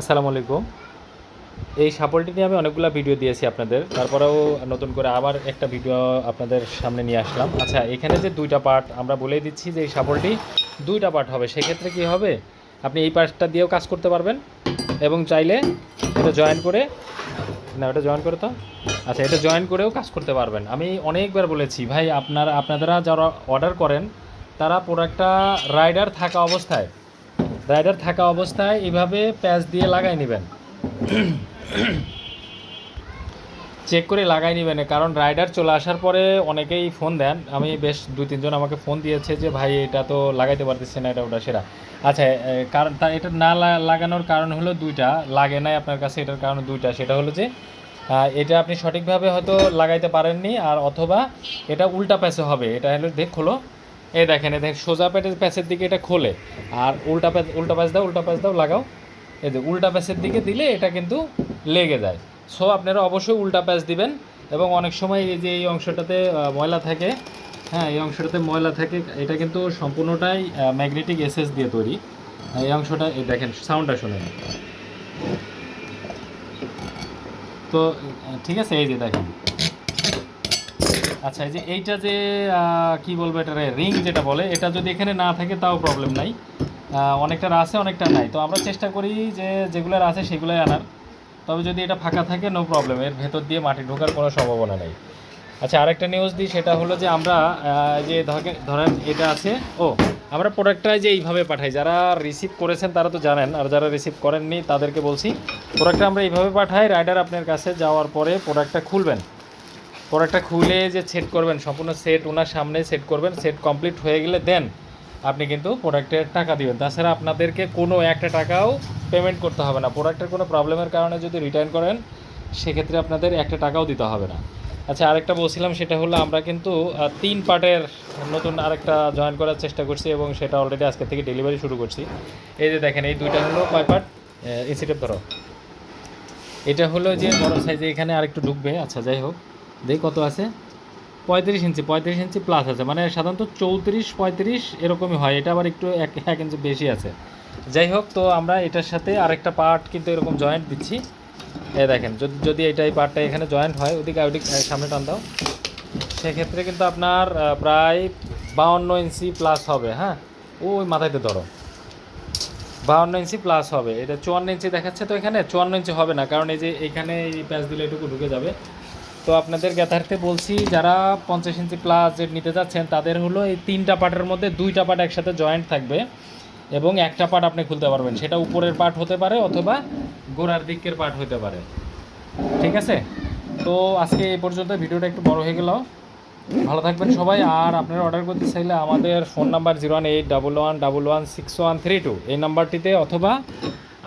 আসসালামু আলাইকুম। এই সাপলটি নিয়ে আমি অনেকগুলো ভিডিও দিয়েছি আপনাদের। তারপরেও নতুন করে আবার একটা ভিডিও আপনাদের সামনে নিয়ে আসলাম। আচ্ছা এখানে যে দুইটা পার্ট আমরা বলেই দিচ্ছি যে এই সাপলটি দুইটা পার্ট হবে। সেক্ষেত্রে কি হবে? আপনি এই পার্টটা দিয়েও কাজ করতে পারবেন এবং চাইলে এটা জয়েন করে না ওটা জয়েন করে তো? আচ্ছা এটা জয়েন করেও কাজ করতে পারবেন। আমি অনেকবার বলেছি, ভাই, আপনারা আপনারা যারা অর্ডার করেন, তারা প্রোডাক্টটা রাইডার থাকা অবস্থায় রাইডার থাকা অবস্থায় এভাবে প্যাচ দিয়ে লাগাই নেবেন। চেক করে লাগাই নেবেন, কারণ রাইডার চলে আসার পরে অনেকেই ফোন দেন। আমি বেশ দুই তিনজন আমাকে ফোন দিয়েছে যে, ভাই, এটা তো লাগাইতে পারতেছে না, এটা ওটা সেটা আচ্ছা কারণ তা এটা না লাগানোর কারণ হলো দুইটা, লাগে নাই আপনার কাছে এটার কারণ দুইটা, সেটা হলো যে এটা আপনি সঠিকভাবে হয়তো লাগাইতে পারেননি, আর অথবা এটা উল্টা প্যাচে হবে, এটা হলো দেখ খোলো এই দেখেন এই দেখেন, সোজা প্যাচের প্যাচের দিকে এটা খোলে। আর উল্টা প্যাচ উল্টা প্যাচ দাও, উল্টা প্যাচ দাও, লাগাও। এই যে উল্টা প্যাচের দিকে দিলে এটা কিন্তু লেগে যায়। সো আপনারা অবশ্যই উল্টা প্যাচ দিবেন এবং অনেক সময় এই যে এই অংশটাতে ময়লা থাকে হ্যাঁ এই অংশটাতে ময়লা থাকে, এটা কিন্তু সম্পূর্ণটাই ম্যাগনেটিক এসএস দিয়ে তৈরি। এই অংশটা, এই দেখেন, সাউন্ডটা শুনেন। তো ঠিক আছে, এই যে দেখেন। আচ্ছা এই যে এইটা যে কি বলব এটা রিং যেটা বলে, এটা যদি এখানে না থাকে তাও প্রবলেম নাই। অনেকটার আছে, অনেকটা নাই। তো আমরা চেষ্টা করি যে যেগুলোর আছে সেগুলোই আনার। তবে যদি এটা ফাঁকা থাকে নো প্রবলেম এর ভেতর দিয়ে মাটি ঢোকার কোনো সম্ভাবনা নেই। আচ্ছা আরেকটা নিউজ দিই, সেটা হলো যে আমরা যে ধরে- ধরেন এটা আছে, ও, আমরা প্রোডাক্টটা যে এইভাবে পাঠাই, যারা রিসিভ করেছেন তারা তো জানেন, আর যারা রিসিভ করেননি তাদেরকে বলছি প্রোডাক্টটা আমরা এইভাবে পাঠাই রাইডার আপনার কাছে যাওয়ার পরে প্রোডাক্টটা খুলবেন। প্রোডাক্টটা খুলে যে সেট করবেন, সম্পূর্ণ সেট ওনার সামনে সেট করবেন সেট কমপ্লিট হয়ে গেলে দেন আপনি কিন্তু প্রোডাক্টের টাকা দিবেন। তাছাড়া আপনাদেরকে কোনো একটা টাকাও পেমেন্ট করতে হবে না। প্রোডাক্টের কোনো প্রবলেমের কারণে যদি রিটার্ন করেন, সেক্ষেত্রে আপনাদের একটা টাকাও দিতে হবে না। আচ্ছা আরেকটা বলছিলাম, সেটা হলো আমরা কিন্তু তিন পার্টের নতুন আরেকটা জয়েন করার চেষ্টা করছি এবং সেটা অলরেডি আজকে থেকে ডেলিভারি শুরু করছি। এই যে দেখেন, এই দুইটা হলো কয় পার্ট ইনসিটেপ ধরো। এটা হলো যে বড় সাইজে এখানে আরেকটু ঢুকবে। আচ্ছা যাই হোক। দেখি কত আছে? পঁয়ত্রিশ ইঞ্চি পঁয়ত্রিশ ইঞ্চি প্লাস আছে। মানে সাধারণত চৌত্রিশ, পঁয়ত্রিশ এরকমই হয়। এটা আবার একটু এক এক ইঞ্চি বেশি আছে। যাই হোক, তো আমরা এটার সাথে আরেকটা পার্ট কিন্তু এরকম জয়েন্ট দিচ্ছি। এ দেখেন, যদি যদি এটা এই পার্টটা এখানে জয়েন্ট হয়, ওদিকে ওদিক সামনে টান দাও। সেক্ষেত্রে কিন্তু আপনার প্রায় বাউন্ন ইঞ্চি প্লাস হবে হ্যাঁ? ওই মাথায়তে ধরো। বাউন্ন ইঞ্চি প্লাস হবে। এটা চুয়ান্ন ইঞ্চি দেখাচ্ছে তো এখানে। চুয়ান্ন ইঞ্চি হবে না, কারণ এই যে এখানে এই প্যাচ দিলে এটুকু ঢুকে যাবে। তো আপনাদের জ্ঞাতার্থে বলছি, যারা পঞ্চাশ ইঞ্চি প্লাস যে নিতে যাচ্ছেন, তাদের হলো এই তিনটা পার্টের মধ্যে দুইটা পার্ট একসাথে জয়েন্ট থাকবে এবং একটা পার্ট আপনি খুলতে পারবেন। সেটা উপরের পার্ট হতে পারে অথবা গোড়ার দিকের পার্ট হতে পারে। ঠিক আছে? তো আজকে এই পর্যন্ত ভিডিওটা একটু বড় হয়ে গেল। ভালো থাকবেন সবাই, আর আপনারা অর্ডার করতে চাইলে আমাদের phone number zero one eight double one double one six one three two এই নাম্বারটিতে অথবা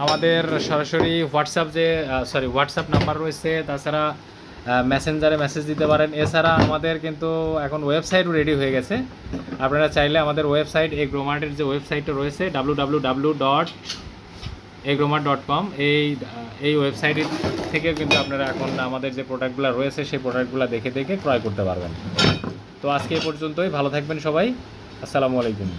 আমাদের সরাসরি হোয়াটসঅ্যাপ যে সরি হোয়াটসঅ্যাপ নাম্বার রয়েছে। তাছাড়া মেসেঞ্জারে মেসেজ দিতে পারেন। এছাড়া আমাদের কিন্তু এখন ওয়েবসাইটও রেডি হয়ে গেছে। আপনারা চাইলে আমাদের ওয়েবসাইট এই গ্রোমার্টের যে ওয়েবসাইটটা রয়েছে ডাব্লু ডাব্লু ডাব্লু ডট এগ্রোমার ডট কম এই এই ওয়েবসাইট থেকেও কিন্তু আপনারা এখন আমাদের যে প্রোডাক্টগুলো রয়েছে, সেই প্রোডাক্টগুলো দেখে দেখে ক্রয় করতে পারবেন। তো আজকে এই পর্যন্তই। ভালো থাকবেন সবাই। আসসালামু আলাইকুম।